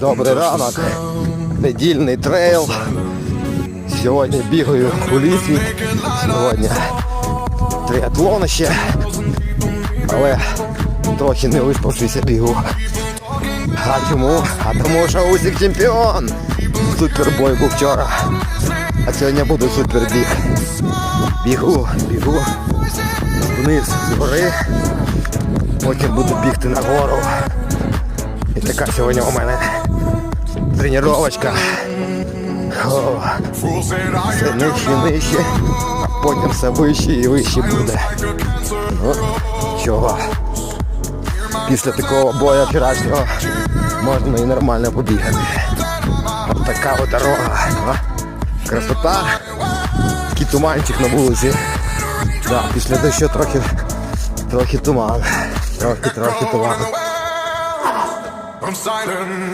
Добрий ранок. Недільний трейл. Сьогодні бігаю у лісі. Сьогодні триатлон ще. Але трохи не виспавшися бігу. А чому? А тому що Усік чемпіон. Супербой був вчора. А сьогодні буде супербіг. Бігу, бігу. Вниз з гори. Потім буду бігти нагору. Така сьогодні у мене тренувачка. Все нижче, нижче, а потім все вище і вище буде. Ну, чого? Після такого бою вчорашнього можна і нормально побігати. От така от дорога. А? Красота. Такий туманчик на вулиці. Да, після дощу трохи, трохи туман. Трохи, трохи туман. I'm silent.